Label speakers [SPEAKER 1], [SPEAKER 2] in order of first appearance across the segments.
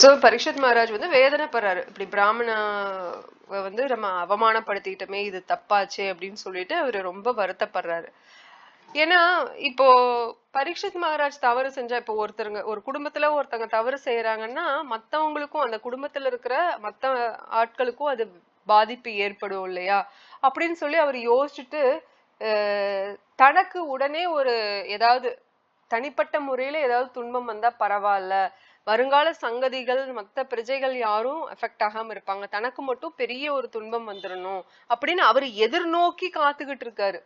[SPEAKER 1] So Parikshit Maharaj வந்து வேதனைப்படுறாரு. இப்படி பிராமண வந்து நம்ம அவமானப்படுத்திட்டோமே இது தப்பாச்சே அப்படின்னு சொல்லிட்டு அவரு ரொம்ப வருத்தப்படுறாரு. ஏன்னா இப்போ பரீட்சித் மகாராஜ் தவறு செஞ்சா இப்போ ஒருத்தருங்க ஒரு குடும்பத்துல ஒருத்தங்க தவறு செய்யறாங்கன்னா மத்தவங்களுக்கும் அந்த குடும்பத்துல இருக்கிற மத்த ஆட்களுக்கும் அது பாதிப்பு ஏற்படும் இல்லையா? அப்படின்னு சொல்லி அவர் யோசிச்சுட்டு தனக்கு உடனே ஒரு ஏதாவது தனிப்பட்ட முறையில ஏதாவது துன்பம் வந்தா பரவாயில்ல. வருங்கால சங்கதிகள் மத்த பிரஜைகள் யாரும் எஃபெக்ட் ஆகாம இருப்பாங்க. தனக்கு மட்டும் பெரிய ஒரு துன்பம் வந்துடணும் அப்படின்னு அவர் எதிர்நோக்கி காத்துக்கிட்டு இருக்காரு.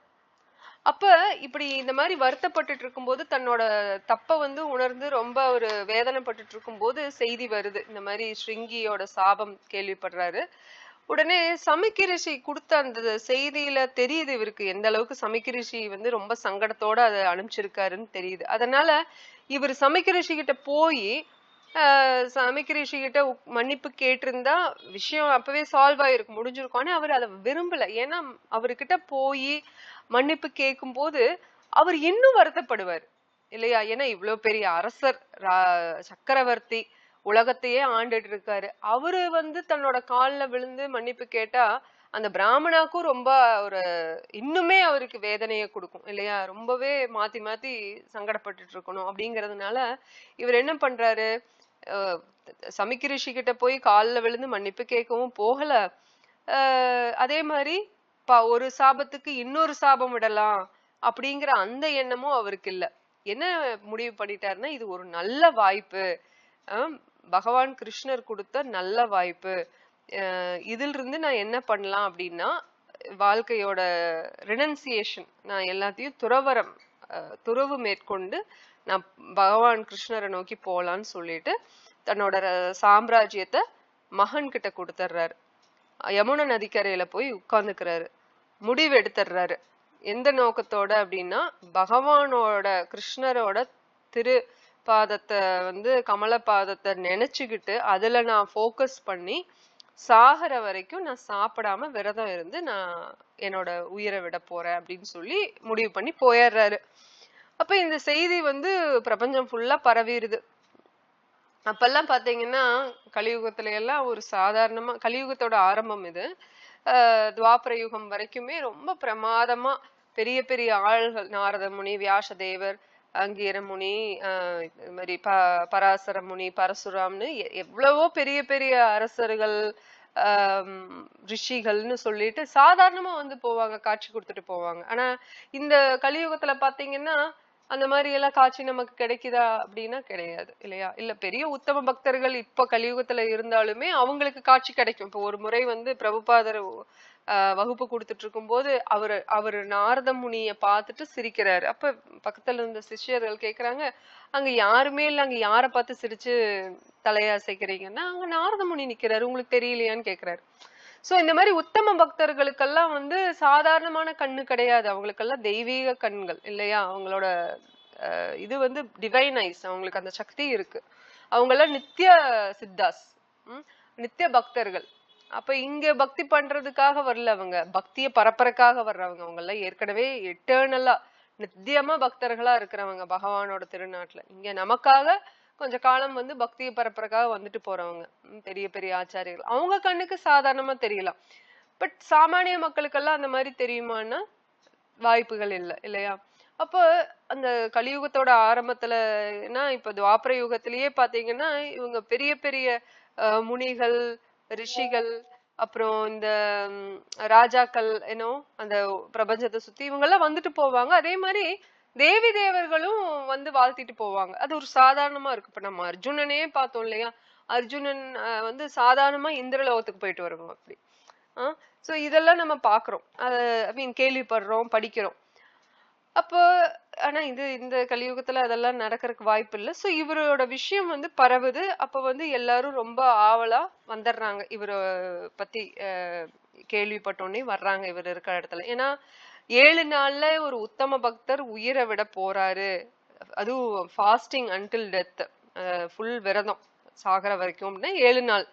[SPEAKER 1] அப்ப இப்படி இந்த மாதிரி வருத்தப்பட்டுட்டு இருக்கும்போது தன்னோட தப்ப வந்து உணர்ந்து ரொம்ப ஒரு வேதனைப்பட்டுட்டு இருக்கும்போது செய்தி வருது. இந்த மாதிரி ஸ்ருங்கியோட சாபம் கேள்விப்படுறாரு. உடனே சமிக்கிரிஷி கொடுத்த அந்த செய்தியில தெரியுது இவருக்கு எந்த அளவுக்கு சமிக்கிரிஷி வந்து ரொம்ப சங்கடத்தோட அதை அனுப்பிச்சிருக்காருன்னு தெரியுது. அதனால இவர் சமிக்கிரிஷி கிட்ட போய் சமிக்கி ரிஷிகிட்ட மன்னிப்பு கேட்டிருந்தா விஷயம் அப்பவே சால்வ் ஆயிருக்கும் முடிஞ்சிருக்கும். ஆனா அவர் அதை விரும்பல. ஏன்னா அவர்கிட்ட போய் மன்னிப்பு கேட்கும் போது அவர் இன்னும் வருத்தப்படுவார். இல்லையா? ஏன்னா இவ்வளவு பெரிய அரசர் ரா- சக்கரவர்த்தி உலகத்தையே ஆண்டுட்டு இருக்காரு. அவரு வந்து தன்னோட காலில் விழுந்து மன்னிப்பு கேட்டா அந்த பிராமணாக்கும் ரொம்ப ஒரு இன்னுமே அவருக்கு வேதனையை கொடுக்கும். இல்லையா? ரொம்பவே மாத்தி மாத்தி சங்கடப்பட்டுட்டு இருக்கணும் அப்படிங்கறதுனால இவர் என்ன பண்றாரு? சமிக்கி ரிஷி கிட்ட போய் கால்ல விழுந்து மன்னிப்பு கேட்கவும் போகல. அதே மாதிரி பா ஒரு சாபத்துக்கு இன்னொரு சாபம் விடலாம் அப்படிங்கிற அந்த எண்ணமும் அவருக்கு இல்லை. என்ன முடிவு பண்ணிட்டாருன்னா இது ஒரு நல்ல வாய்ப்பு. பகவான் கிருஷ்ணர் கொடுத்த நல்ல வாய்ப்பு. அஹ் இதில் இருந்து நான் என்ன பண்ணலாம் அப்படின்னா வாழ்க்கையோட ரினன்சியேஷன் நான் எல்லாத்தையும் துறவரம் அஹ், துறவு மேற்கொண்டு நான் பகவான் கிருஷ்ணரை நோக்கி போகலான்னு சொல்லிட்டு தன்னோட சாம்ராஜ்யத்தை மகன் கிட்ட கொடுத்துட்றாரு யமுனை நதிக்கரையில போய் உட்கார்ந்துக்கிறாரு. முடிவு எடுத்துடுறாரு எந்த நோக்கத்தோட அப்படின்னா பகவானோட கிருஷ்ணரோட திரு பாதத்தை வந்து கமல பாதத்தை நினைச்சுக்கிட்டு அதுல நான் ஃபோக்கஸ் பண்ணி சாகர வரைக்கும் நான் சாப்பிடாம விரதம் இருந்து நான் என்னோட உயிரை விட போறேன் அப்படின்னு சொல்லி முடிவு பண்ணி போயிடுறாரு. அப்ப இந்த செய்தி வந்து பிரபஞ்சம் ஃபுல்லா பரவிடுது அப்பெல்லாம் பாத்தீங்கன்னா கலியுகத்துல எல்லாம் ஒரு சாதாரணமா கலியுகத்தோட ஆரம்பம் இது. துவாபர யுகம் வரைக்குமே ரொம்ப பிரமாதமா பெரிய பெரிய ஆள்கள் நாரத முனி வியாசதேவர் அங்கீர முனி ஆஹ் இது மாதிரி ப பராசர முனி பரசுராம்னு எ- எவ்வளவோ பெரிய பெரிய அரசர்கள் ஆஹ் ரிஷிகள்னு சொல்லிட்டு சாதாரணமா வந்து போவாங்க காட்சி கொடுத்துட்டு போவாங்க. ஆனா இந்த கலியுகத்துல பாத்தீங்கன்னா அந்த மாதிரி எல்லாம் காட்சி நமக்கு கிடைக்குதா அப்படின்னா கிடையாது இல்லையா? இல்ல பெரிய உத்தம பக்தர்கள் இப்ப கலியுகத்துல இருந்தாலுமே அவங்களுக்கு காட்சி கிடைக்கும். இப்போ ஒரு முறை வந்து பிரபுபாதர் ஆஹ் வகுப்பு கொடுத்துட்டு இருக்கும்போது அவரு அவரு நாரத முனிய பார்த்துட்டு சிரிக்கிறாரு. அப்ப பக்கத்துல இருந்த சிஷ்யர்கள் கேக்குறாங்க அங்க யாருமே இல்ல அங்க யாரை பார்த்து சிரிச்சு தலையசைக்கிறீங்கன்னா அங்க நாரத முனி நிக்கிறாரு. உங்களுக்கு தெரியலையான்னு கேக்குறாரு. சோ இந்த மாதிரி உத்தம பக்தர்களுக்கெல்லாம் வந்து சாதாரணமான கண்ணு கிடையாது. அவங்களுக்கெல்லாம் தெய்வீக கண்கள் இல்லையா? அவங்களோட அஹ், இது வந்து டிவைன் ஐஸ் அவங்களுக்கு அந்த சக்தி இருக்கு. அவங்கெல்லாம் நித்திய சித்தாஸ் நித்திய பக்தர்கள். அப்ப இங்க பக்தி பண்றதுக்காக வரல அவங்க. பக்திய பரப்பறக்காக வர்றவங்க. அவங்க எல்லாம் ஏற்கனவே எட்டர்னலா நித்தியமா பக்தர்களா இருக்கிறவங்க பகவானோட திருநாட்டுல. இங்க நமக்காக கொஞ்ச காலம் வந்து பக்தியை பரப்புறக்காக வந்துட்டு போறவங்க. பெரிய பெரிய ஆச்சாரியர்கள். அவங்க கண்ணுக்கு சாதாரணமா தெரியலாம். பட் சாமானிய மக்களுக்கெல்லாம் அந்த மாதிரி தெரியுமான்னா வாய்ப்புகள் இல்லை இல்லையா? அப்போ அந்த கலியுகத்தோட ஆரம்பத்துல ஏன்னா இப்ப துவாபர யுகத்திலேயே பாத்தீங்கன்னா இவங்க பெரிய பெரிய முனிகள் ரிஷிகள் அப்புறம் இந்த ராஜாக்கள் என்னோ அந்த பிரபஞ்சத்தை சுத்தி இவங்க எல்லாம் வந்துட்டு போவாங்க. அதே மாதிரி தேவி தேவர்களும் வந்து வாழ்த்திட்டு போவாங்க. அது ஒரு சாதாரணமா இருக்கு. இப்ப நம்ம அர்ஜுனனே பார்த்தோம் இல்லையா? அர்ஜுனன் வந்து சாதாரணமா இந்திரலோகத்துக்கு போயிட்டு வருவோம் அப்படி. சோ இதெல்லாம் நம்ம பாக்குறோம் ஐ மீன் கேள்விப்படுறோம் படிக்கிறோம். அப்போ ஆனா இது இந்த கலியுகத்துல அதெல்லாம் நடக்கறதுக்கு வாய்ப்பு இல்லை. சோ இவரோட விஷயம் வந்து பரவுது. அப்ப வந்து எல்லாரும் ரொம்ப ஆவலா வந்துடுறாங்க இவரை பத்தி அஹ், கேள்விப்பட்டோன்னே வர்றாங்க இவர் இருக்கிற இடத்துல. ஏன்னா ஏழு நாள்ல ஒரு உத்தம பக்தர் உயிரை விட போறாரு. அதுவும் ஃபாஸ்டிங் அன்டில் டெத் ஃபுல் விரதம் சாகர வரைக்கும் அப்படின்னா ஏழு நாள்.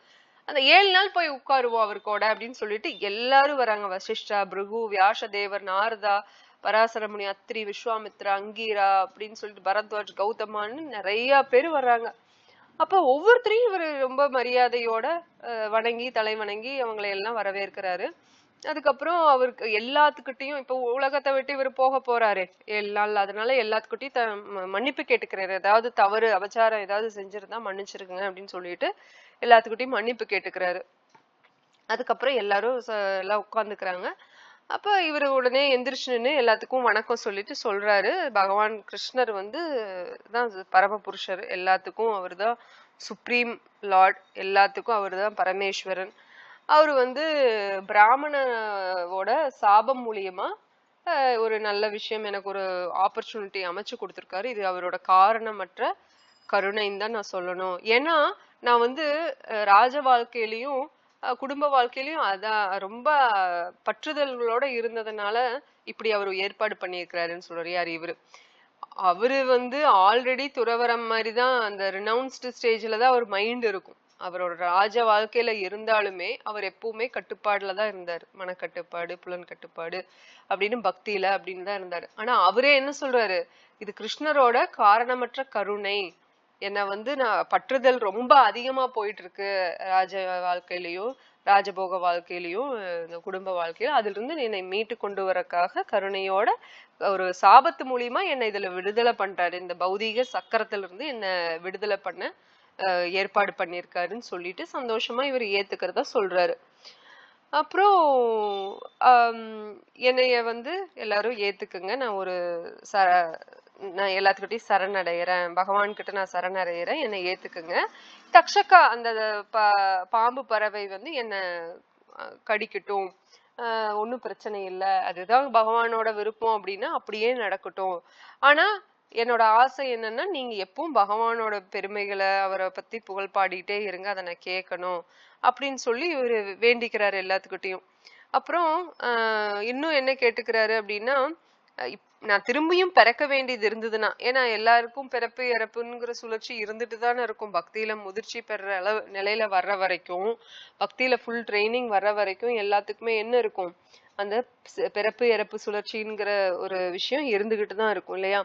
[SPEAKER 1] அந்த ஏழு நாள் போய் உட்காருவோம் அவர் கூட அப்படின்னு சொல்லிட்டு எல்லாரும் வராங்க. வசிஷ்டா பிருகு வியாசதேவர் நாரதா பராசரமுனி அத்ரி விஸ்வாமித்ரா அங்கீரா அப்படின்னு சொல்லிட்டு பரத்வாஜ் கௌதமான்னு நிறைய பேர் வர்றாங்க. அப்ப ஒவ்வொருத்தரையும் இவர் ரொம்ப மரியாதையோட அஹ், வணங்கி தலை வணங்கி அவங்களை எல்லாம் வரவேற்கிறாரு. அதுக்கப்புறம் அவருக்கு எல்லாத்துக்கிட்டையும் இப்போ உலகத்தை விட்டு இவர் போக போறாரு. எல்லாம் அதனால எல்லாத்துக்கிட்டையும் த மன்னிப்பு கேட்டுக்கிறாரு. ஏதாவது தவறு அபச்சாரம் ஏதாவது செஞ்சிருந்தா மன்னிச்சிருக்குங்க அப்படின்னு சொல்லிட்டு எல்லாத்துக்கிட்டையும் மன்னிப்பு கேட்டுக்கிறாரு. அதுக்கப்புறம் எல்லாரும் ச- எல்லாம் உட்காந்துக்கிறாங்க அப்ப இவர் உடனே எந்திரிச்சுன்னு எல்லாத்துக்கும் வணக்கம் சொல்லிட்டு சொல்றாரு. பகவான் கிருஷ்ணர் வந்து தான் பரமபுருஷர். எல்லாத்துக்கும் அவர் தான் சுப்ரீம் லார்ட் எல்லாத்துக்கும் அவர் தான் பரமேஸ்வரன். அவர் வந்து பிராமணோட சாபம் மூலியமா ஒரு நல்ல விஷயம் எனக்கு ஒரு ஆப்பர்ச்சுனிட்டி அமைச்சு கொடுத்துருக்காரு. இது அவரோட காரணமற்ற கருணைன்னு தான் நான் சொல்லணும். ஏன்னா நான் வந்து ராஜ வாழ்க்கையிலையும் குடும்ப வாழ்க்கையிலையும் அதான் ரொம்ப பற்றுதல்களோட இருந்ததுனால இப்படி அவர் ஏற்பாடு பண்ணியிருக்கிறாருன்னு சொல்றாரு. யார் இவரு? அவரு வந்து ஆல்ரெடி துறவரம் மாதிரி தான் அந்த ரினவுன்ஸ்டு ஸ்டேஜில் தான் அவர் மைண்ட் இருக்கும். அவரோட ராஜ வாழ்க்கையில இருந்தாலுமே அவர் எப்பவுமே கட்டுப்பாடுல தான் இருந்தார். மனக்கட்டுப்பாடு புலன் கட்டுப்பாடு அப்படின்னு பக்தியில அப்படின்னு தான் இருந்தார். ஆனா அவரே என்ன சொல்றாரு? இது கிருஷ்ணரோட காரணமற்ற கருணை. என்னை வந்து நான் பற்றுதல் ரொம்ப அதிகமா போயிட்டு இருக்கு ராஜ வாழ்க்கையிலயும் ராஜபோக வாழ்க்கையிலயும் இந்த குடும்ப வாழ்க்கையிலும் அதுல இருந்து என்னை மீட்டு கொண்டு வரக்காக கருணையோட ஒரு சாபத்து மூலியமா என்னை இதுல விடுதலை பண்றாரு இந்த பௌதீக சக்கரத்துல இருந்து என்னை விடுதலை பண்ண ஏற்பாடு பண்ணியிருக்காருன்னு சொல்லிட்டு சந்தோஷமா இவர் ஏத்துக்கிறதா சொல்றாரு. அப்புறம் என்னைய வந்து எல்லாரும் ஏத்துக்குங்க. நான் ஒரு ச நான் எல்லாத்துக்கிட்டையும் சரணடைகிறேன் பகவான்கிட்ட நான் சரணடைகிறேன் என்னை ஏத்துக்குங்க. தக்ஷகா அந்த பாம்பு பறவை வந்து என்னை கடிக்கட்டும். ஒன்றும் பிரச்சனை இல்லை. அதுதான் பகவானோட விருப்பம் அப்படின்னா அப்படியே நடக்கட்டும். ஆனால் என்னோட ஆசை என்னன்னா நீங்க எப்பவும் பகவானோட பெருமைகளை அவரை பத்தி புகழ் பாடிட்டே இருங்க அதை நான் கேட்கணும் அப்படின்னு சொல்லி இவர் வேண்டிக்கிறாரு எல்லாத்துக்கிட்டையும். அப்புறம் இன்னும் என்ன கேட்டுக்கிறாரு அப்படின்னா நான் திரும்பியும் பிறக்க வேண்டியது இருந்ததுன்னா ஏன்னா எல்லாருக்கும் பிறப்பு இறப்புங்கிற சுழற்சி இருந்துட்டு தானே இருக்கும். பக்தியில முதிர்ச்சி பெற அளவு நிலையில வர்ற வரைக்கும் பக்தியில ஃபுல் ட்ரைனிங் வர்ற வரைக்கும் எல்லாத்துக்குமே என்ன இருக்கும்? அந்த பிறப்பு இறப்பு சுழற்சிங்கிற ஒரு விஷயம் இருந்துகிட்டு தான் இருக்கும் இல்லையா?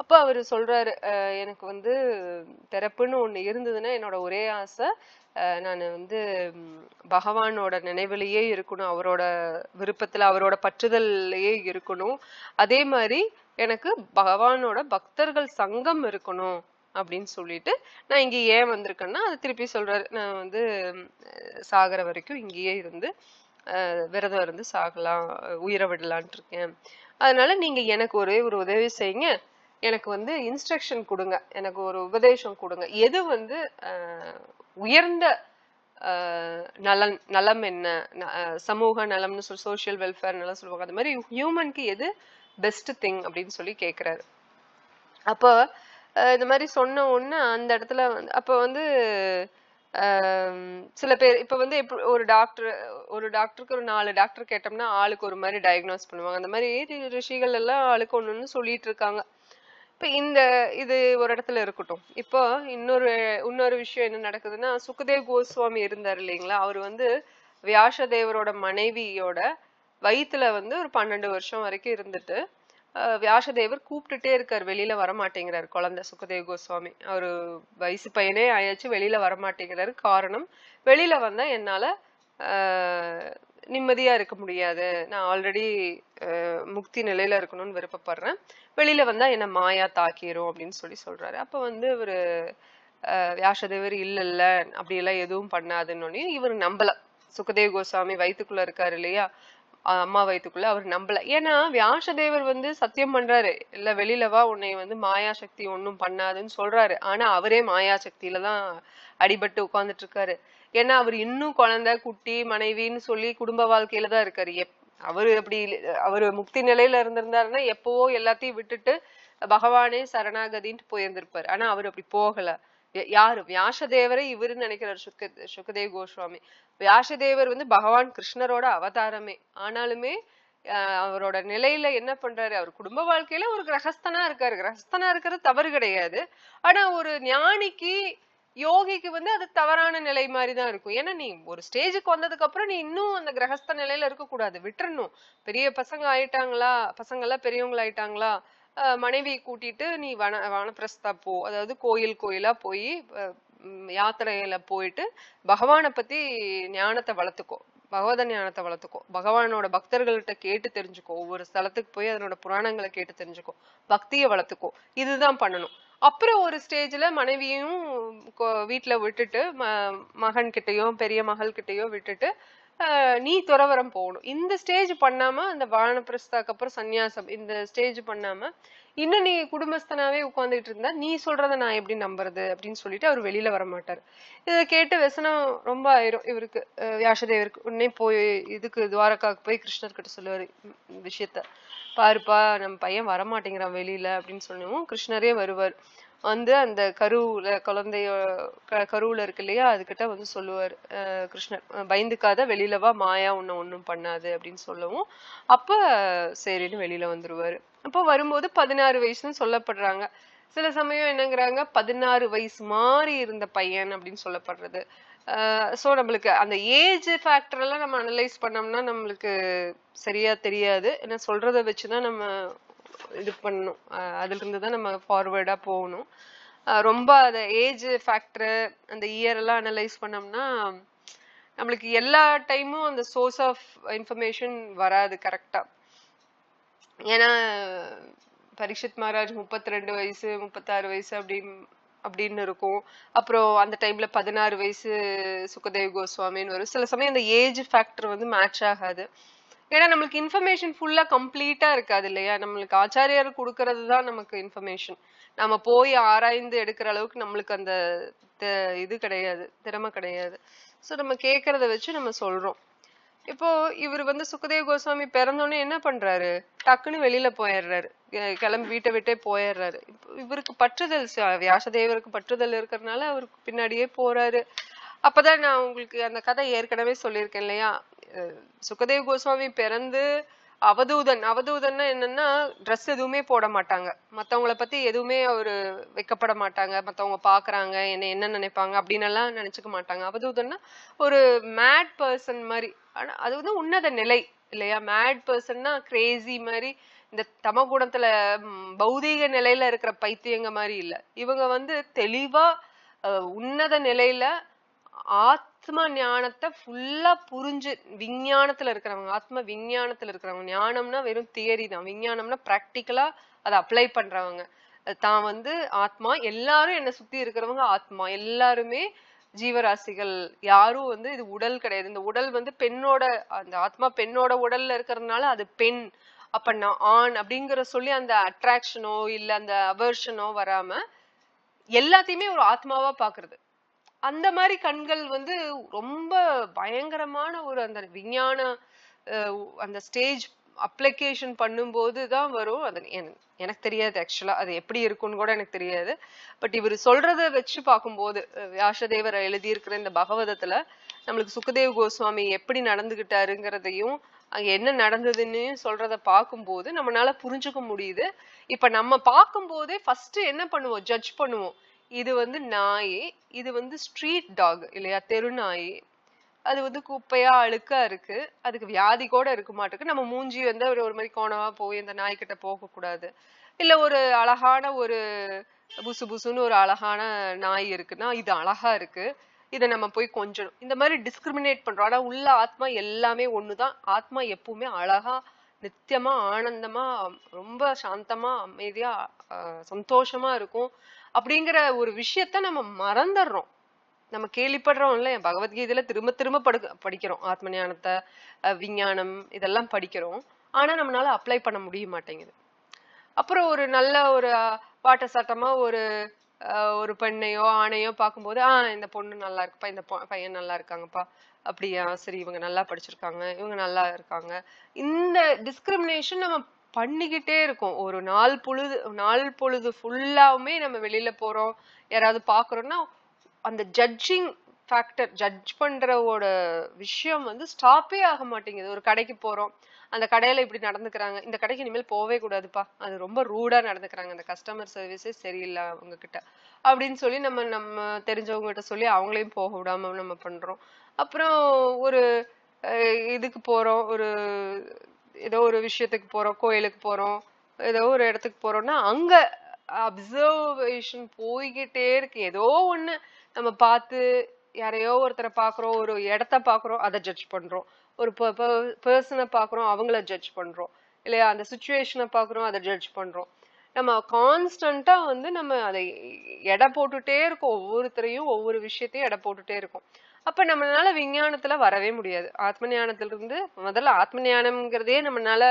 [SPEAKER 1] அப்ப அவர் சொல்றாரு எனக்கு வந்து பிறப்புன்னு ஒண்ணு இருந்ததுன்னா என்னோட ஒரே ஆசை நான் வந்து பகவானோட நினைவிலேயே இருக்கணும் அவரோட விருப்பத்துல அவரோட பற்றுதல்லையே இருக்கணும். அதே மாதிரி எனக்கு பகவானோட பக்தர்கள் சங்கம் இருக்கணும் அப்படின்னு சொல்லிட்டு நான் இங்கே ஏன் வந்திருக்கேன்னா அது திருப்பி சொல்றாரு நான் வந்து சாகர வரைக்கும் இங்கேயே இருந்து விரதம் இருந்து சாகலாம் உயிரை விடலான் இருக்கேன். அதனால நீங்க எனக்கு ஒரே ஒரு உதவி செய்யுங்க. எனக்கு வந்து இன்ஸ்ட்ரக்ஷன் கொடுங்க. எனக்கு ஒரு உபதேசம் கொடுங்க. எது வந்து உயர்ந்த நலன் நலம் என்ன? ந- சமூக நலம்னு சொல்லி சோஷியல் வெல்ஃபேர் நல்லா சொல்லுவாங்க. அந்த மாதிரி ஹியூமனுக்கு எது பெஸ்ட் திங் அப்படின்னு சொல்லி கேட்குறாரு அப்போ இந்த மாதிரி சொன்ன ஒன்று அந்த இடத்துல வந்து அப்போ வந்து சில பேர் இப்போ வந்து இப்ப ஒரு டாக்டர் ஒரு டாக்டருக்கு ஒரு நாலு டாக்டர் கேட்டோம்னா ஆளுக்கு ஒரு மாதிரி டயக்னோஸ் பண்ணுவாங்க. அந்த மாதிரி ரிஷிகள் எல்லாம் ஆளுக்கு ஒன்று ஒன்று சொல்லிட்டு இருக்காங்க. இப்போ இந்த இது ஒரு இடத்துல இருக்கட்டும். இப்போ இன்னொரு இன்னொரு விஷயம் என்ன நடக்குதுன்னா சுகதேவ் கோஸ்வாமி இருந்தார் இல்லைங்களா? அவர் வந்து வியாசதேவரோட மனைவியோட வயிற்றுல வந்து ஒரு பன்னெண்டு வருஷம் வரைக்கும் இருந்துட்டு வியாசதேவர் கூப்பிட்டுட்டே இருக்காரு. வெளியில வர மாட்டேங்கிறாரு குழந்தை சுகதேவ் கோஸ்வாமி. அவரு வயசு பையனே ஆயாச்சு வெளியில வர மாட்டேங்கிறாரு காரணம் வெளியில வந்தா என்னால நிம்மதியா இருக்க முடியாது. நான் ஆல்ரெடி முக்தி நிலையில இருக்கணும்னு விருப்பப்படுறேன். வெளியில வந்தா என்ன மாயா தாக்கிரும் அப்படின்னு சொல்லி சொல்றாரு. அப்ப வந்து இவரு ஆஹ் வியாசதேவர் இல்ல இல்ல அப்படி எல்லாம் எதுவும் பண்ணாதுன்னு இவர் நம்பல. சுகதேவ் கோஸ்வாமி வயித்துக்குள்ள இருக்காரு இல்லையா? அம்மா வயிற்றுக்குள்ள அவர் நம்பல. ஏன்னா வியாசதேவர் வந்து சத்தியம் பண்றாரு. இல்ல வெளியிலவா உன்னை வந்து மாயா சக்தி ஒன்றும் பண்ணாதுன்னு சொல்றாரு. ஆனா அவரே மாயா சக்தியில தான் அடிபட்டு உட்கார்ந்துட்டு இருக்காரு ஏன்னா அவர் இன்னும் குழந்தை குட்டி மனைவின்னு சொல்லி குடும்ப வாழ்க்கையில தான் இருக்காரு. எப் அவரு அப்படி அவர் முக்தி நிலையில இருந்திருந்தாருன்னா எப்பவோ எல்லாத்தையும் விட்டுட்டு பகவானே சரணாகதின்ட்டு போயிருந்திருப்பாரு. ஆனா அவர் அப்படி போகல. யாரு? வியாசதேவரை இவருன்னு நினைக்கிறார் சுக்க சுக்கதேவ் கோஸ்வாமி. வியாசதேவர் வந்து பகவான் கிருஷ்ணரோட அவதாரமே. ஆனாலுமே அவரோட நிலையில என்ன பண்றாரு? அவர் குடும்ப வாழ்க்கையில ஒரு கிரகஸ்தனா இருக்காரு. கிரகஸ்தனா இருக்கிறது தவறு கிடையாது. ஆனா ஒரு ஞானிக்கு யோகிக்கு வந்து அது தவறான நிலை மாதிரி தான் இருக்கும். ஏன்னா நீ ஒரு ஸ்டேஜுக்கு வந்ததுக்கு அப்புறம் நீ இன்னும் அந்த கிரகஸ்த நிலையில இருக்க கூடாது விட்டுறணும். பெரிய பசங்க ஆயிட்டாங்களா? பசங்க எல்லாம் மனைவியை கூட்டிட்டு நீ வன வனப்பிரஸ்தா போ. அதாவது கோயில் கோயிலா போய் யாத்திரையில போயிட்டு பகவானை பத்தி ஞானத்தை வளர்த்துக்கோ. பகவத ஞானத்தை வளர்த்துக்கோ. பகவானோட பக்தர்கள்ட்ட கேட்டு தெரிஞ்சுக்கோ. ஒவ்வொரு ஸ்தலத்துக்கு போய் அதனோட புராணங்களை கேட்டு தெரிஞ்சுக்கோ. பக்தியை வளர்த்துக்கோ. இதுதான் பண்ணணும். அப்புறம் ஒரு ஸ்டேஜ்ல மனைவியும் வீட்டுல விட்டுட்டு ம மகன் கிட்டயோ பெரிய மகள் கிட்டயோ விட்டுட்டு நீ துறவரம் போகணும். இந்த ஸ்டேஜ் பண்ணாம அந்த வானப்பிரஸ்தாக்கு அப்புறம் சன்னியாசம் இந்த ஸ்டேஜ் பண்ணாம இன்னும் நீ குடும்பஸ்தனாவே உட்காந்துட்டு இருந்தா நீ சொல்றதை நான் எப்படி நம்புறது அப்படின்னு சொல்லிட்டு அவர் வெளியில வர மாட்டார். இதை கேட்டு விசனம் ரொம்ப ஆயிரும். இவருக்கு வியாசதேவருக்கு. உன்னே போய் இதுக்கு துவாரக்காவுக்கு போய் கிருஷ்ணர் கிட்ட சொல்லுவாரு விஷயத்த. பாருப்பா நம்ம பையன் வரமாட்டேங்கிறான் வெளியில அப்படின்னு சொன்னவும் கிருஷ்ணரே வருவார். வந்து அந்த கருவுல குழந்தைய க- கருவுல இருக்கு இல்லையா அதுகிட்ட வந்து சொல்லுவார். கிருஷ்ணர் பயந்துக்காத வெளியில வா மாயா உன்னை ஒன்றும் பண்ணாது அப்படின்னு சொல்லவும். அப்ப சரின்னு வெளியில வந்துருவாரு. அப்போ வரும்போது பதினாறு வயசுன்னு சொல்லப்படுறாங்க. சில சமயம் என்னங்கிறாங்க பதினாறு வயசு மாதிரி இருந்த பையன் அப்படின்னு சொல்லப்படுறது. ஸோ நம்மளுக்கு அந்த ஏஜ் ஃபேக்டர் எல்லாம் நம்ம அனலைஸ் பண்ணோம்னா நம்மளுக்கு சரியா தெரியாது. ஏன்னா சொல்றத வச்சுதான் நம்ம இது பண்ணணும். அதுல இருந்து தான் நம்ம ஃபார்வேர்டா போகணும். ரொம்ப அந்த ஏஜ் ஃபேக்டர் அந்த இயர் எல்லாம் அனலைஸ் பண்ணோம்னா நம்மளுக்கு எல்லா டைமும் அந்த சோர்ஸ் ஆஃப் இன்ஃபர்மேஷன் வராது கரெக்டா ஏன்னா பரீட்சித் மகாராஜ் முப்பத்தி ரெண்டு வயசு முப்பத்தாறு வயசு அப்படின்னு அப்படின்னு இருக்கும். அப்புறம் அந்த டைம்ல பதினாறு வயசு சுகதேவ் கோஸ்வாமின்னு வரும். சில சமயம் அந்த ஏஜ் ஃபேக்டர் வந்து மேட்ச் ஆகாது. ஏன்னா நம்மளுக்கு இன்ஃபர்மேஷன் ஃபுல்லா கம்ப்ளீட்டா இருக்காது இல்லையா? நம்மளுக்கு ஆச்சாரியார் கொடுக்கறது தான் நமக்கு இன்ஃபர்மேஷன் நம்ம போய் ஆராய்ந்து எடுக்கிற அளவுக்கு நம்மளுக்கு அந்த த- இது கிடையாது திறமை கிடையாது. ஸோ நம்ம கேட்கறத வச்சு நம்ம சொல்றோம். இப்போ இவர் வந்து சுகதேவ் கோஸ்வாமி பிறந்தோடனே என்ன பண்றாரு? டக்குன்னு வெளியில போயிடுறாரு. கிளம்பி வீட்டை விட்டே போயிடுறாரு. இவருக்கு பற்றுதல் ச- வியாசதேவருக்கு பற்றுதல் இருக்கிறதுனால அவருக்கு பின்னாடியே போறாரு. அப்பதான் நான் உங்களுக்கு அந்த கதை ஏற்கனவே சொல்லியிருக்கேன் இல்லையா? சுகதேவ் கோஸ்வாமி பிறந்து அவதூதன். அவதூதன்னா என்னன்னா ட்ரெஸ் எதுவுமே போட மாட்டாங்க. மற்றவங்கள பத்தி எதுவுமே அவரு வைக்கப்பட மாட்டாங்க. மற்றவங்க பாக்குறாங்க என்ன என்ன நினைப்பாங்க அப்படின்னு எல்லாம் நினைச்சுக்க மாட்டாங்க. அவதூதன்னா ஒரு மேட் பர்சன் மாதிரி. ஆனா அது வந்து உன்னத நிலை இல்லையா? மேட் பர்சன்னா கிரேசி மாதிரி இந்த தமகுணத்துல பௌதீக நிலையில இருக்கிற பைத்தியங்க மாதிரி இல்ல. இவங்க வந்து தெளிவா உன்னத நிலையில ஆத்ம ஞானத்தை ஃபுல்லா புரிஞ்சு விஞ்ஞானத்துல இருக்கிறவங்க ஆத்ம விஞ்ஞானத்துல இருக்கிறவங்க ஞானம்னா வெறும் தியரி தான். விஞ்ஞானம்னா ப்ராக்டிக்கலா அதை அப்ளை பண்றவங்க. தான் வந்து ஆத்மா. எல்லாரும் என்னை சுத்தி இருக்கிறவங்க ஆத்மா. எல்லாருமே ஜீவராசிகள். யாரும் வந்து இது உடல் கிடையாது. இந்த உடல் வந்து பெண்ணோட அந்த ஆத்மா பெண்ணோட உடல்ல இருக்கிறதுனால அது பெண். அப்ப நான் ஆண் அப்படிங்கிற சொல்லி அந்த அட்ராக்ஷனோ இல்ல அந்த அவர்ஷனோ வராம எல்லாத்தையுமே ஒரு ஆத்மாவா பாக்குறது அந்த மாதிரி கண்கள் வந்து ரொம்ப பயங்கரமான ஒரு அந்த விஞ்ஞான அந்த ஸ்டேஜ் அப்ளிகேஷன் பண்ணும்போது தான் வரும். அது எனக்கு எனக்கு தெரியாது ஆக்சுவலா. அது எப்படி இருக்கும்னு கூட எனக்கு தெரியாது. பட் இவர் சொல்றத வச்சு பார்க்கும்போது வியாசதேவர் எழுதியிருக்கிற இந்த பகவதத்துல நம்மளுக்கு சுகதேவ் கோஸ்வாமி எப்படி நடந்துகிட்டாருங்கிறதையும் அங்க என்ன நடந்ததுன்னு சொல்றத பார்க்கும்போது நம்மளால புரிஞ்சுக்க முடியுது. இப்ப நம்ம பார்க்கும்போதே ஃபர்ஸ்ட் என்ன பண்ணுவோம்? ஜட்ஜ் பண்ணுவோம். இது வந்து நாய் இது வந்து ஸ்ட்ரீட் டாக் இல்லையா? தெரு நாய் அது வந்து குப்பையா அழுக்கா இருக்கு. அதுக்கு வியாதி கூட இருக்க மாட்டேங்குது நம்ம மூஞ்சி வந்து ஒரு ஒரு மாதிரி கோணமா போய் இந்த நாய்க்கிட்ட போக கூடாது இல்ல ஒரு அழகான ஒரு புசு புசுன்னு ஒரு அழகான நாய் இருக்குன்னா இது அழகா இருக்கு. இதை நம்ம போய் கொஞ்சணும். இந்த மாதிரி டிஸ்கிரிமினேட் பண்றோம். ஆனா உள்ள ஆத்மா எல்லாமே ஒண்ணுதான். ஆத்மா எப்பவுமே அழகா நித்தியமா ஆனந்தமா ரொம்ப சாந்தமா அமைதியா சந்தோஷமா இருக்கும். அப்படிங்கிற ஒரு விஷயத்த நம்ம மறந்துடுறோம். நம்ம கேள்விப்படுறோம் இல்ல பகவத்கீதையில திரும்ப திரும்ப படு படிக்கிறோம். ஆத்ம ஞானத்தை விஞ்ஞானம் இதெல்லாம் படிக்கிறோம். ஆனா நம்மளால அப்ளை பண்ண முடிய மாட்டேங்குது. அப்புறம் ஒரு நல்ல ஒரு பாட்ட சட்டமா ஒரு அஹ், ஒரு பெண்ணையோ ஆணையோ பார்க்கும்போது ஆ இந்த பொண்ணு நல்லா இருக்குப்பா இந்த பையன் நல்லா இருக்காங்கப்பா அப்படியா? சரி இவங்க நல்லா படிச்சிருக்காங்க இவங்க நல்லா இருக்காங்க. இந்த டிஸ்கிரிமினேஷன் நம்ம பண்ணிக்கிட்டே இருக்கோம். ஒரு நாள் பொழுது நாள் பொழுது ஃபுல்லாவுமே நம்ம வெளியில போறோம். யாராவது பாக்குறோம்னா அந்த ஜட்ஜிங் ஃபேக்டர் ஜட்ஜ் பண்றவோட விஷயம் வந்து ஸ்டாப்பே ஆக மாட்டேங்குது. ஒரு கடைக்கு போறோம். அந்த கடையில இப்படி நடந்துக்கிறாங்க. இந்த கடைக்கு இனிமேல் போவே கூடாதுப்பா. அது ரொம்ப ரூடா நடந்துக்கிறாங்க. அந்த கஸ்டமர் சர்வீஸே சரியில்லை அவங்க கிட்ட அப்படின்னு சொல்லி நம்ம நம்ம தெரிஞ்சவங்க கிட்ட சொல்லி அவங்களையும் போக விடாம நம்ம பண்றோம். அப்புறம் ஒரு இதுக்கு போறோம். ஒரு ஏதோ ஒரு விஷயத்துக்கு போறோம் கோயிலுக்கு போறோம் ஏதோ ஒரு இடத்துக்கு போறோம்னா அங்க அப்சர்வேஷன் போய்கிட்டே இருக்கு. ஏதோ ஒண்ணு நம்ம பார்த்து யாரையோ ஒருத்தரை பாக்குறோம் ஒரு இடத்த பாக்குறோம் அதை ஜட்ஜ் பண்றோம். ஒரு பர்சனை பாக்குறோம் அவங்கள ஜட்ஜ் பண்றோம். இல்லையா? அந்த சுச்சுவேஷனை பாக்குறோம் அதை ஜட்ஜ் பண்றோம். நம்ம கான்ஸ்டன்டா வந்து நம்ம அதை எடை போட்டுட்டே இருக்கோம். ஒவ்வொருத்தரையும் ஒவ்வொரு விஷயத்தையும் எடை போட்டுட்டே இருக்கோம். அப்ப நம்மளால விஞ்ஞானத்துல வரவே முடியாது. ஆத்ம ஞானத்திலிருந்து முதல்ல ஆத்ம ஞானம்ங்கிறதே நம்மளால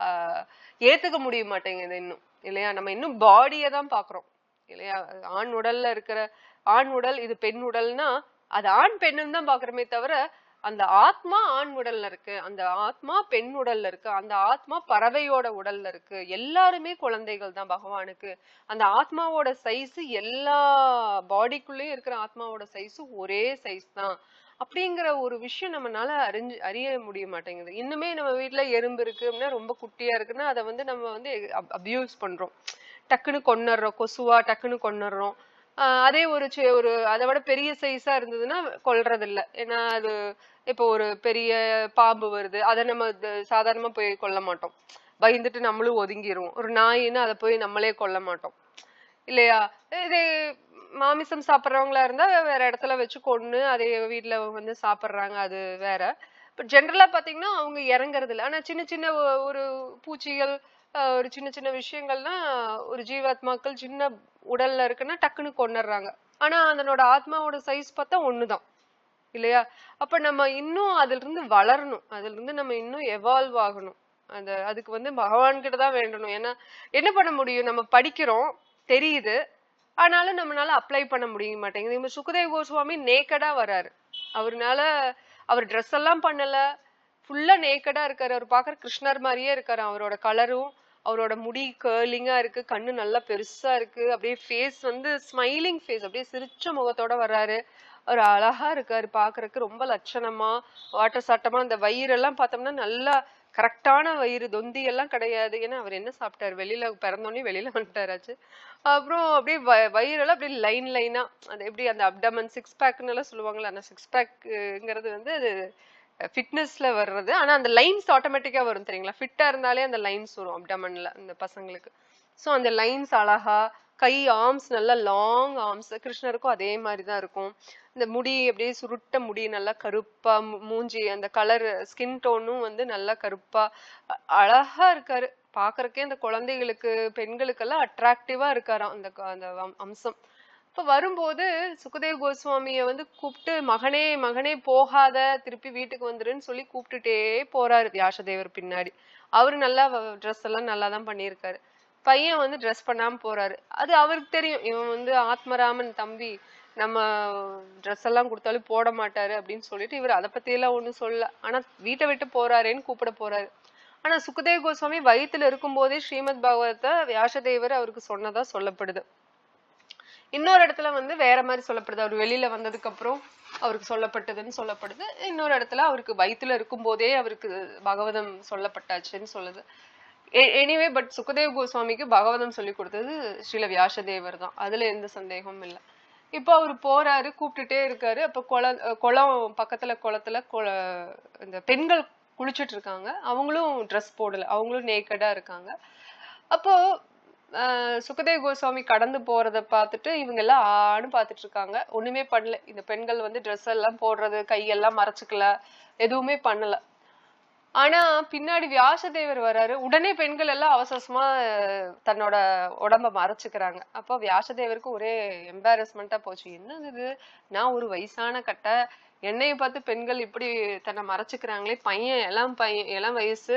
[SPEAKER 1] ஆஹ், ஏத்துக்க முடிய மாட்டேங்குது இன்னும் இல்லையா? நம்ம இன்னும் பாடியை தான் பாக்குறோம் இல்லையா? ஆண் உடல்ல இருக்கிற ஆண் உடல் இது பெண் உடல்னா அது ஆண் பெண்ணுன்னு தான் பாக்குறோமே தவிர அந்த ஆத்மா ஆண் உடல்ல இருக்கு அந்த ஆத்மா பெண் உடல்ல இருக்கு அந்த ஆத்மா பறவையோட உடல்ல இருக்கு. எல்லாருமே குழந்தைகள் தான் பகவானுக்கு. அந்த ஆத்மாவோட சைஸ் எல்லா பாடிக்குள்ளேயும் இருக்கிற ஆத்மாவோட சைஸ் ஒரே சைஸ் தான். அப்படிங்கிற ஒரு விஷயம் நம்மனால அறிஞ்சு அறிய முடிய மாட்டேங்குது. இன்னுமே நம்ம வீட்டுல எறும்பு இருக்கு அப்படின்னா ரொம்ப குட்டியா இருக்குன்னா அதை வந்து நம்ம வந்து அப்யூஸ் பண்றோம். டக்குன்னு கொன்னுடுறோம். கொசுவா டக்குன்னு கொன்னுடுறோம். அதே ஒரு ஒரு அதை விட பெரிய சைஸா இருந்ததுன்னா கொல்றது இல்ல ஏன்னா அது இப்போ ஒரு பெரிய பாம்பு வருது. அதை நம்ம சாதாரணமா போய் கொல்ல மாட்டோம். பயந்துட்டு நம்மளும் ஒதுங்கிருவோம். ஒரு நாயின்னு அதை போய் நம்மளே கொல்ல மாட்டோம். இல்லையா? இது மாமிசம் சாப்பிட்றவங்களா இருந்தா வேற இடத்துல வச்சு கொன்னு அதை வீட்ல வந்து சாப்பிடுறாங்க அது வேற. பட் ஜென்ரலாக பாத்தீங்கன்னா அவங்க இறங்குறது இல்லை ஆனா சின்ன சின்ன ஒரு பூச்சிகள் ஒரு சின்ன சின்ன விஷயங்கள்லாம் ஒரு ஜீவாத்மாக்கள் சின்ன உடல்ல இருக்குன்னா டக்குன்னு கொண்டுடுறாங்க ஆனா அதனோட ஆத்மாவோட சைஸ் பார்த்தா ஒண்ணுதான். இல்லையா? அப்ப நம்ம இன்னும் அதுல இருந்து வளரணும். அதுல இருந்து நம்ம இன்னும் எவால்வ் ஆகணும். அந்த அதுக்கு வந்து பகவான்கிட்ட தான் வேண்டணும். ஏன்னா என்ன பண்ண முடியும்? நம்ம படிக்கிறோம் தெரியுது. ஆனாலும் நம்மளால அப்ளை பண்ண முடிய மாட்டேங்குது. இப்ப சுகதேவ் கோஸ்வாமி நேக்கடா வராரு. அவர்னால அவர் ட்ரெஸ் எல்லாம் பண்ணல. ஃபுல்லா நேக்கடா இருக்காரு. அவர் பாக்குற கிருஷ்ணர் மாதிரியே இருக்காரு. அவரோட கலரும் அவரோட முடி கேர்லிங்கா இருக்கு கண்ணு நல்லா பெருசா இருக்கு. அப்படியே ஃபேஸ் வந்து ஸ்மைலிங் ஃபேஸ் அப்படியே சிரிச்ச முகத்தோட வர்றாரு. அவர் அழகா இருக்காரு பாக்குறதுக்கு ரொம்ப லட்சணமா வாட்ட சாட்டமா. அந்த வயிறெல்லாம் பார்த்தோம்னா நல்லா கரெக்டான வயிறு தொந்தி எல்லாம் கிடையாது. ஏன்னா அவர் என்ன சாப்பிட்டாரு? வெளியில பிறந்தோடனே வெளியில வந்துட்டாராச்சு. அப்புறம் அப்படியே வ- வயிறெல்லாம் அப்படியே லைன் லைனா அது எப்படி அந்த அப்டமன் சிக்ஸ் பேக்னு எல்லாம் சொல்லுவாங்கல்ல அந்த சிக்ஸ் பேக்குங்கிறது வந்து அது ஃபிட்னஸ்ல வர்றது. ஆனா அந்த லைன்ஸ் ஆட்டோமேட்டிக்கா வரும் தெரியுங்களா? ஃபிட்டா இருந்தாலே அந்த லைன்ஸ் வரும் அப்டமன்ல அந்த பசங்களுக்கு. ஸோ அந்த லைன்ஸ் அழகா கை ஆர்ம்ஸ் நல்லா லாங் ஆர்ம்ஸ் கிருஷ்ணருக்கும் அதே மாதிரி தான் இருக்கும். இந்த முடி அப்படியே சுருட்ட முடி நல்லா கருப்பா மூஞ்சி அந்த கலர் ஸ்கின் டோனும் வந்து நல்லா கருப்பா அழகா இருக்காரு. பாக்குறக்கே அந்த குழந்தைகளுக்கு பெண்களுக்கெல்லாம் அட்ராக்டிவா இருக்காராம் அந்த அந்த அம்சம். இப்போ வரும்போது சுகதேவ் கோஸ்வாமியை வந்து கூப்பிட்டு மகனே மகனே போகாத திருப்பி வீட்டுக்கு வந்துருன்னு சொல்லி கூப்பிட்டுட்டே போறாரு வியாசதேவர் பின்னாடி. அவரு நல்லா ட்ரெஸ் எல்லாம் நல்லா தான் பண்ணியிருக்காரு. பையன் வந்து ட்ரெஸ் பண்ணாம போறாரு. அது அவருக்கு தெரியும். இவன் வந்து ஆத்மராமன் தம்பி. நம்ம ட்ரெஸ் எல்லாம் கொடுத்தாலும் போட மாட்டாரு அப்படின்னு சொல்லிட்டு இவர் அதை பத்தி எல்லாம் ஒண்ணும் சொல்லல. ஆனா வீட்டை விட்டு போறாரேன்னு கூப்பிட போறாரு. ஆனா சுகதேவ் கோஸ்வாமி வயித்துல இருக்கும்போதே ஸ்ரீமத் பாகவத வியாசதேவர் அவருக்கு சொன்னதா சொல்லப்படுது. இன்னொரு இடத்துல வந்து வேற மாதிரி சொல்லப்படுது. அவர் வெளியில வந்ததுக்கு அப்புறம் அவருக்கு சொல்லப்பட்டதுன்னு சொல்லப்படுது. இன்னொரு இடத்துல அவருக்கு வயித்துல இருக்கும்போதே அவருக்கு பகவதம் சொல்லப்பட்டாச்சுன்னு சொல்லுது. எனிவே பட் சுகதேவ் கோஸ்வாமிக்கு பகவதம் சொல்லி கொடுத்தது ஸ்ரீல வியாசதேவர் தான். அதுல எந்த சந்தேகமும் இல்லை. இப்போ அவர் போறாரு கூப்பிட்டுட்டே இருக்காரு. அப்ப குள குளம் பக்கத்துல குளத்துல குள இந்த பெண்கள் குளிச்சிட்டு இருக்காங்க. அவங்களும் ட்ரெஸ் போடல. அவங்களும் நேக்கடா இருக்காங்க. அப்போ சுகதேவ் கோஸ்வாமி கடந்து போறத பார்த்துட்டு இவங்க எல்லாம் ஆன்னு பார்த்துட்டு இருக்காங்க. ஒண்ணுமே பண்ணல. இந்த பெண்கள் வந்து ட்ரெஸ் எல்லாம் போடுறது கையெல்லாம் மறைச்சுக்கல. எதுவுமே பண்ணல. ஆனா பின்னாடி வியாசதேவர் வராரு. உடனே பெண்கள் எல்லாம் அவசரமா தன்னோட உடம்ப மறைச்சுக்கிறாங்க. அப்போ வியாசதேவருக்கு ஒரே எம்பாரஸ்மெண்டா போச்சு. என்னது இது? நான் ஒரு வயசான கட்டை என்னைய பார்த்து பெண்கள் இப்படி தன்னை மறைச்சுக்கிறாங்களே பையன் இளம் பையன் இளம் வயசு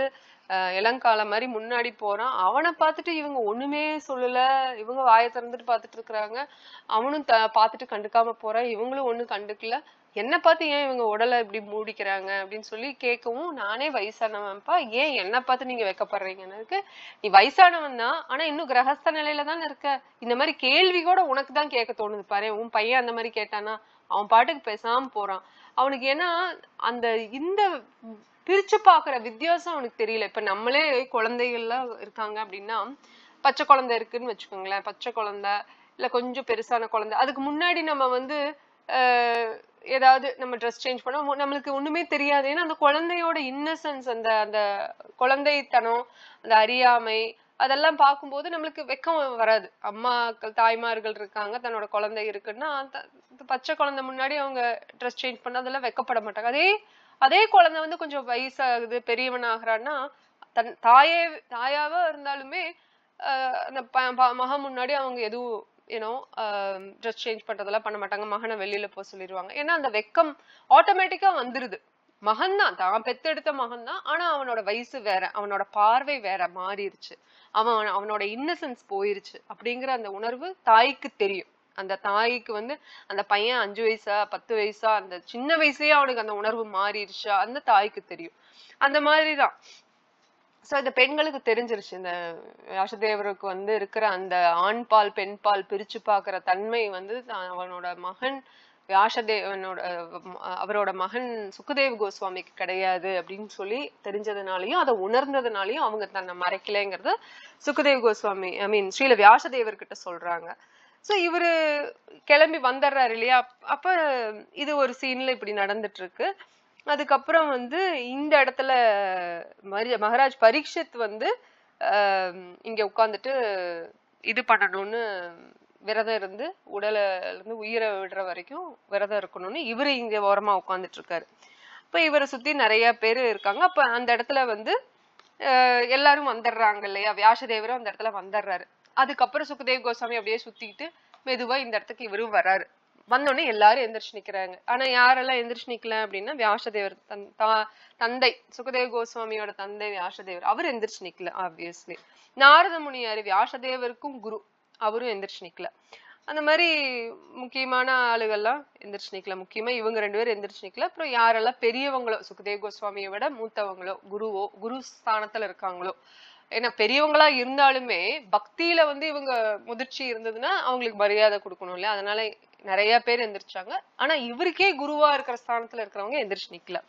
[SPEAKER 1] இளங்காலம் மாதிரி முன்னாடி போறான். அவனை பார்த்துட்டு இவங்க ஒண்ணுமே சொல்லல. இவங்க வாயை திறந்துட்டு பார்த்துட்டு இருக்கிறாங்க. அவனும் த பார்த்துட்டு கண்டுக்காம போறான். இவங்களும் ஒண்ணும் கண்டுக்கல. என்னை பார்த்து ஏன் இவங்க உடலை இப்படி மூடிக்கிறாங்க? அப்படின்னு சொல்லி கேட்கவும் நானே வயசானவன்ப்பா ஏன் என்னை பார்த்து நீங்க வைக்கப்படுறீங்கன்னு நீ வயசானவன் தான் ஆனா இன்னும் கிரகஸ்த நிலையில தானே இருக்க. இந்த மாதிரி கேள்வி கூட உனக்கு தான் கேட்க தோணுது பாரு. உன் பையன் அந்த மாதிரி கேட்டானா அவன் பாட்டுக்கு பேசாம போறான். அவனுக்கு ஏன்னா அந்த இந்த பிரிச்சு பாக்குற வித்தியாசம் அவனுக்கு தெரியல. இப்ப நம்மளே குழந்தைகள்லாம் இருக்காங்க அப்படின்னா பச்சை குழந்தை இருக்குன்னு வச்சுக்கோங்களேன். பச்சை குழந்தை இல்ல கொஞ்சம் பெருசான குழந்தை. அதுக்கு முன்னாடி நம்ம வந்து ஆஹ் ஏதாவது நம்ம ட்ரெஸ் சேஞ்ச் பண்ணா மு- நம்மளுக்கு ஒண்ணுமே தெரியாது. ஏன்னா அந்த குழந்தையோட இன்னசென்ஸ் அந்த அந்த குழந்தைத்தனம் அந்த அறியாமை அதெல்லாம் பார்க்கும்போது நம்மளுக்கு வெக்கம் வராது. அம்மாக்கள் தாய்மார்கள் இருக்காங்க. தன்னோட குழந்தை இருக்குன்னா பச்சை குழந்தை முன்னாடி அவங்க ட்ரெஸ் சேஞ்ச் பண்ண அதெல்லாம் வெக்கப்பட மாட்டாங்க. அதே அதே குழந்தை வந்து கொஞ்சம் வயசாகுது பெரியவன் ஆகிறான்னா தன் தாயே தாயாவா இருந்தாலுமே அந்த ப- ப- மகன் முன்னாடி அவங்க எதுவும் யூனோ ட்ரெஸ் சேஞ்ச் பண்றதெல்லாம் பண்ண மாட்டாங்க. மகனை வெளியில போக சொல்லிடுவாங்க. ஏன்னா அந்த வெக்கம் ஆட்டோமேட்டிக்கா வந்துருது. மகன் தான். தான் பெத்தெடுத்த மகன் தான். ஆனா அவனோட வயசு வேற. அவனோட பார்வை வேற மாறிடுச்சு அவன் அவனோட இன்னசென்ஸ் போயிருச்சு. அப்படிங்கிற அந்த உணர்வு தாய்க்கு தெரியும். அந்த தாய்க்கு வந்து அந்த பையன் அஞ்சு வயசா பத்து வயசா அந்த சின்ன வயசுலயே அவனுக்கு அந்த உணர்வு மாறிடுச்சா அந்த தாய்க்கு தெரியும். அந்த மாதிரிதான் சோ இந்த பெண்களுக்கு தெரிஞ்சிருச்சு. இந்த யாசதேவருக்கு வந்து இருக்கிற அந்த ஆண் பால் பெண் பால் பிரிச்சு பார்க்குற தன்மை வந்து அவனோட மகன் வியாசதேவனோட அவரோட மகன் சுகதேவ் கோஸ்வாமிக்கு கிடையாது அப்படின்னு சொல்லி தெரிஞ்சதுனாலயும் அதை உணர்ந்ததுனாலயும் அவங்க தன்னை மறைக்கலைங்கிறத சுகதேவ் கோஸ்வாமி ஐ மீன் ஸ்ரீல வியாசதேவர்கிட்ட சொல்றாங்க. சோ இவரு கிளம்பி வந்துடுறாரு இல்லையா? அப்ப இது ஒரு சீன்ல இப்படி நடந்துட்டு இருக்கு. அதுக்கப்புறம் வந்து இந்த இடத்துல மரி- மகராஜ் பரீட்சித் வந்து இங்க உட்காந்துட்டு இது பண்ணணும்னு விரதம் இருந்து உடலை இருந்து உயிரை விடுற வரைக்கும் விரதம் இருக்கணும்னு இவர் இங்க ஓரமா உட்காந்துட்டு இருக்காரு இப்ப இவரை சுத்தி நிறைய பேர் இருக்காங்க. அப்ப அந்த இடத்துல வந்து எல்லாரும் வந்துடுறாங்க இல்லையா? வியாசதேவரும் அந்த இடத்துல வந்துடுறாரு. அதுக்கப்புறம் சுகதேவ் கோஸ்வாமி அப்படியே சுத்திக்கிட்டு மெதுவா இந்த இடத்துக்கு இவரும் வராரு. வந்தோடனே எல்லாரும் எந்திரிச்சு நிக்கிறாங்க. ஆனா யாரெல்லாம் எந்திரிச்சு நிக்கல அப்படின்னா வியாசதேவர் தன் தா- தந்தை சுகதேவ கோஸ்வாமியோட தந்தை வியாசதேவர். அவர் எந்திரிச்சு நிக்கல ஆப்வியஸ்லி நாரத முனியாரு வியாசதேவருக்கும் குரு. அவரும் எந்திரிச்சு நிக்கல. அந்த மாதிரி முக்கியமான ஆளுகள்லாம் எந்திரிச்சு நிக்கல. முக்கியமா இவங்க ரெண்டு பேரும் எந்திரிச்சு நிக்கல. அப்புறம் யாரெல்லாம் பெரியவங்களோ சுகதேவ கோஸ்வாமியை விட மூத்தவங்களோ குருவோ குரு ஸ்தானத்துல இருக்காங்களோ ஏன்னா பெரியவங்களா இருந்தாலுமே பக்தியில வந்து இவங்க முதிர்ச்சி இருந்ததுன்னா அவங்களுக்கு மரியாதை கொடுக்கணும் இல்லையா? அதனால நிறைய பேர் எந்திரிச்சாங்க. ஆனா இவருக்கே குருவா இருக்கிற ஸ்தானத்துல இருக்கிறவங்க எந்திரிச்சு நிக்கல.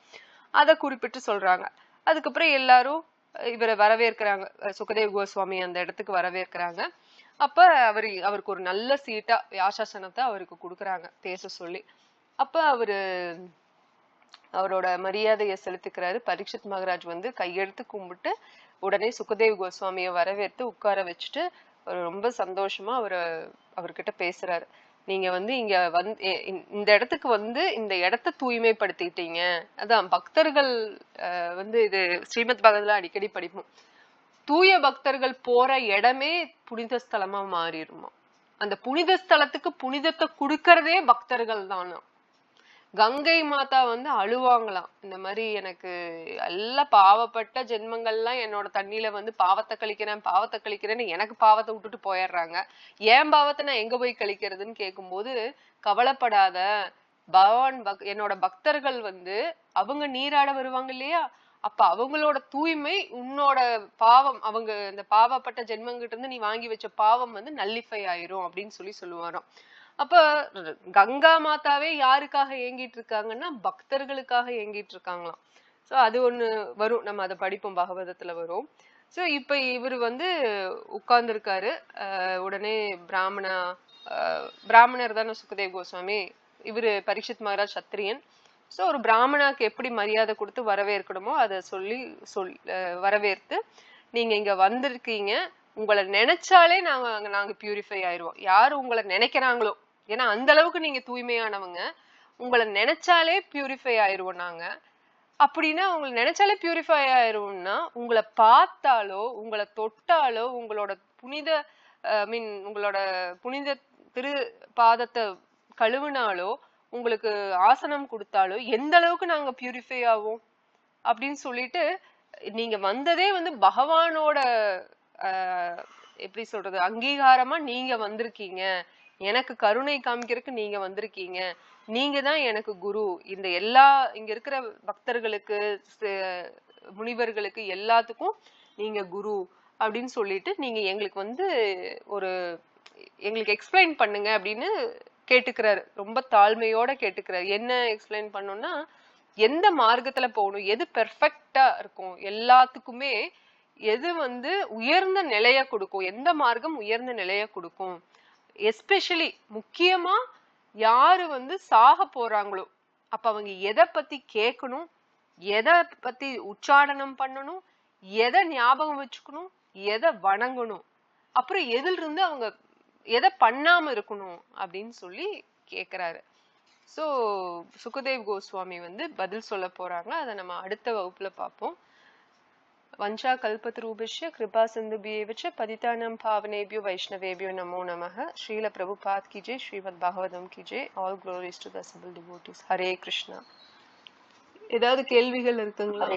[SPEAKER 1] அதை குறிப்பிட்டு சொல்றாங்க. அதுக்கப்புறம் எல்லாரும் இவரை வரவேற்கிறாங்க. சுகதேவ் கோஸ்வாமி அந்த இடத்துக்கு வரவேற்கிறாங்க. அப்ப அவரு அவருக்கு ஒரு நல்ல சீட்டா வியாசாசனத்தை அவருக்கு கொடுக்குறாங்க பேச சொல்லி. அப்ப அவரு அவரோட மரியாதையை செலுத்துக்கிறாரு. பரீட்சித் மகராஜ் வந்து கையெடுத்து கும்பிட்டு உடனே சுகதேவ் கோஸ்வாமியை வரவேற்று உட்கார வச்சுட்டு அவர் ரொம்ப சந்தோஷமா அவரை அவர்கிட்ட பேசுறாரு. நீங்க வந்து இங்க வந்து இந்த- இடத்துக்கு வந்து இந்த இடத்த தூய்மைப்படுத்திட்டீங்க. அதான் பக்தர்கள் அஹ், வந்து இது ஸ்ரீமத் பகவதில் அடிக்கடி படிப்போம். தூய பக்தர்கள் போற இடமே புனித ஸ்தலமா மாறிடுமா அந்த புனித ஸ்தலத்துக்கு புனிதத்தை கொடுக்கறதே பக்தர்கள் தானா கங்கை மாதா வந்து அழுவாங்களாம். இந்த மாதிரி எனக்கு எல்லா பாவப்பட்ட ஜென்மங்கள்லாம் என்னோட தண்ணியில வந்து பாவத்தை கழிக்கிறேன் பாவத்தை கழிக்கிறேன்னு எனக்கு பாவத்தை விட்டுட்டு போயிடுறாங்க. ஏன் பாவத்தை நான் எங்க போய் கழிக்கிறதுன்னு கேட்கும்போது கவலைப்படாத. பகவான் பக் என்னோட பக்தர்கள் வந்து அவங்க நீராட வருவாங்க இல்லையா? அப்ப அவங்களோட தூய்மை உன்னோட பாவம் அவங்க இந்த பாவப்பட்ட ஜென்மங்கிட்ட இருந்து நீ வாங்கி வச்ச பாவம் வந்து நல்லிஃபை ஆயிரும் அப்படின்னு சொல்லி சொல்லுவாராம். அப்ப கங்கா மாதாவே யாருக்காக ஏங்கிட்டு இருக்காங்கன்னா பக்தர்களுக்காக ஏங்கிட்டு இருக்காங்களாம் சோ அது ஒண்ணு வரும். நம்ம அதை படிப்போம் பகவதத்துல வரும். சோ இப்ப இவர் வந்து உட்கார்ந்துருக்காரு. உடனே பிராமணா பிராமணர் தானே சுகதேவ் கோஸ்வாமி. இவரு பரீட்சித் மகாராஜ் சத்திரியன். சோ ஒரு பிராமணாக்கு எப்படி மரியாதை கொடுத்து வரவேற்கணுமோ அதை சொல்லி சொல் அஹ் வரவேற்று நீங்க இங்க வந்திருக்கீங்க. உங்களை நினைச்சாலே நாங்க அங்க நாங்க பியூரிஃபை ஆயிருவோம். யாரு உங்களை நினைக்கிறாங்களோ ஏன்னா அந்த அளவுக்கு நீங்க தூய்மையானவங்க. உங்களை நினைச்சாலே பியூரிஃபை ஆயிருவோம் நாங்க. அப்படின்னா உங்களை நினைச்சாலே பியூரிஃபை ஆயிருவோம்னா உங்களை பார்த்தாலோ உங்களை தொட்டாலோ உங்களோட புனித மீன் உங்களோட புனித திரு பாதத்தை கழுவினாலோ உங்களுக்கு ஆசனம் கொடுத்தாலோ எந்த அளவுக்கு நாங்க பியூரிஃபை ஆவோம்? அப்படின்னு சொல்லிட்டு நீங்க வந்ததே வந்து பகவானோட ஆஹ், எப்படி சொல்றது அங்கீகாரமா நீங்க வந்திருக்கீங்க. எனக்கு கருணை காமிக்கிறதுக்கு நீங்க வந்திருக்கீங்க. நீங்க தான் எனக்கு குரு. இந்த எல்லா இங்க இருக்கிற பக்தர்களுக்கு முனிவர்களுக்கு எல்லாத்துக்கும் நீங்க குரு அப்படின்னு சொல்லிட்டு நீங்க எங்களுக்கு வந்து ஒரு எங்களுக்கு எக்ஸ்பிளைன் பண்ணுங்க அப்படின்னு கேட்டுக்கிறாரு. ரொம்ப தாழ்மையோட கேட்டுக்கிறாரு. என்ன எக்ஸ்பிளைன் பண்ணணும்னா எந்த மார்க்கத்துல போகணும் எது பெர்ஃபெக்டா இருக்கும் எல்லாத்துக்குமே எது வந்து உயர்ந்த நிலைய கொடுக்கும் எந்த மார்க்கம் உயர்ந்த நிலைய கொடுக்கும் எஸ்பெஷலி முக்கியமாக யாரு வந்து சாக போறாங்களோ அப்ப அவங்க எதை பத்தி கேட்கணும் எதை பத்தி உச்சாடனம் பண்ணணும் எதை ஞாபகம் வச்சுக்கணும் எதை வணங்கணும் அப்புறம் எதிலிருந்து அவங்க எதை பண்ணாம இருக்கணும் அப்படின்னு சொல்லி கேக்குறாரு. ஸோ சுகதேவ் கோஸ்வாமி வந்து பதில் சொல்ல போறாங்க. அதை நம்ம அடுத்த வகுப்புல பார்ப்போம். வஞ்சா கல்பத்ரூபிஷ்ய கிருபா சிந்துபியேவச்ச பதிதானம் பாவனேபியோ வைஷ்ணவேபியோ நமோ நமः ஸ்ரீல பிரபுபாத் கி ஜெய் ஸ்ரீமத் பாகவதம் கி Jai all glories to the assembled devotees Hare Krishna ஏதாவது கேள்விகள் இருக்குங்களா